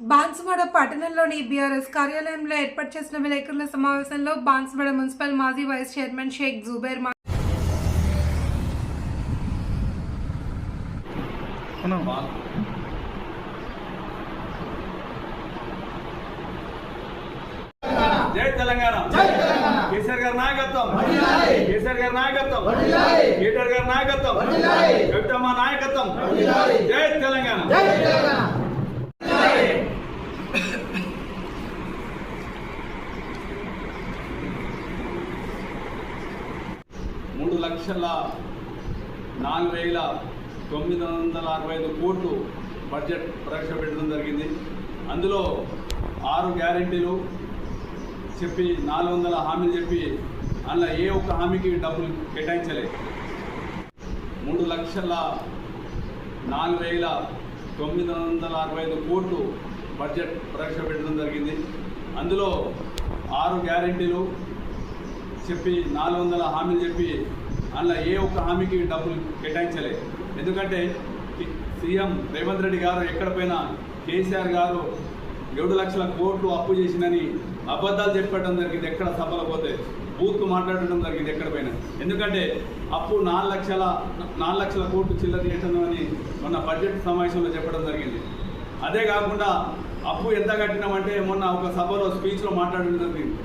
బాన్సువాడ పట్టణంలోని బీఆర్ఎస్ కార్యాలయంలో ఏర్పాటు చేసిన విలేకరుల సమావేశంలో బాన్సువాడ మున్సిపల్ మాజీ వైస్ చైర్మన్ షేక్ జుబేర్ మా- జై తెలంగాణ. కేసీఆర్ గారి నాయకత్వం. కేసీఆర్ గారి నాయకత్వం. కేటీఆర్ గారి నాయకత్వం. కవితమ్మ నాయకత్వం. జై తెలంగాణ. మూడు లక్షల నాలుగు వేల తొమ్మిది వందల అరవై ఐదు కోట్లు బడ్జెట్ ప్రవేశపెట్టడం జరిగింది. అందులో ఆరు గ్యారెంటీలు చెప్పి నాలుగు వందల హామీలు చెప్పి అందులో ఏ ఒక్క హామీకి డబ్బులు కేటాయించలేదు. మూడు లక్షల నాలుగు వేల తొమ్మిది వందల అరవై ఐదు కోట్లు బడ్జెట్ ప్రవేశపెట్టడం జరిగింది. అందులో ఆరు గ్యారెంటీలు చెప్పి నాలుగు వందల హామీలు చెప్పి అందులో ఏ ఒక్క హామీకి డబ్బులు కేటాయించలేదు ఎందుకంటే సీఎం రేవంత్ రెడ్డి గారు ఎక్కడ పోయినా కేసీఆర్ గారు ఏడు లక్షల కోట్లు అప్పు చేసిందని అబద్ధాలు చెప్పడం జరిగింది ఎక్కడ సభలో పోతే. బూత్ మాట్లాడడం జరిగింది ఎక్కడ పోయినా. ఎందుకంటే అప్పు నాలుగు లక్షల నాలుగు లక్షల కోట్లు చిల్లర చేయటం అని మొన్న బడ్జెట్ సమావేశంలో చెప్పడం జరిగింది. అదే కాకుండా అప్పు ఎంత కట్టినామంటే మొన్న ఒక సభలో స్పీచ్లో మాట్లాడడం జరిగింది.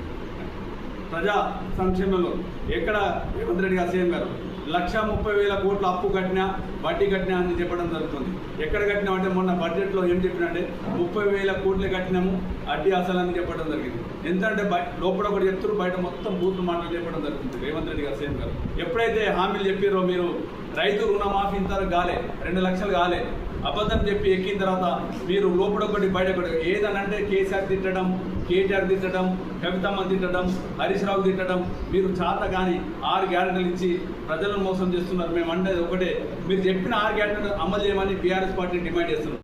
ప్రజా సంక్షేమంలో. ఎక్కడ రేవంత్ రెడ్డి గారు సీఎం గారు లక్ష ముప్పై వేల కోట్ల అప్పు కట్టినా వడ్డీ కట్టినా అని చెప్పడం జరుగుతుంది. ఎక్కడ కట్టినామంటే మొన్న బడ్జెట్లో ఏం చెప్పినంటే ముప్పై వేల కోట్లు కట్టినాము అడ్డీ అసలు అని చెప్పడం జరిగింది. ఎందుకంటే బయట లోపల ఒకటి చెప్తున్నారు బయట మొత్తం బూత్ మాటలు చెప్పడం జరుగుతుంది రేవంత్ రెడ్డి గారు సీఎం గారు. ఎప్పుడైతే హామీలు చెప్పారో మీరు రైతు రుణమాఫీ ఇంత కాలే రెండు లక్షలు కాలే. అబద్ధం చెప్పి ఎక్కిన తర్వాత మీరు లోపల ఒకటి బయట ఒకటి ఏదనంటే కేసీఆర్ తిట్టడం కేటీఆర్ తిట్టడం కవితమ్మ తిట్టడం హరీష్ రావు తిట్టడం మీరు చాత కానీ ఆరు గ్యారెంటీలు ఇచ్చి ప్రజలను మోసం చేస్తున్నారు. మేము అంటే ఒకటే. మీరు చెప్పిన ఆరు గ్యారెంటీలు అమలు చేయమని బీఆర్ఎస్ పార్టీ డిమాండ్ చేస్తున్నారు.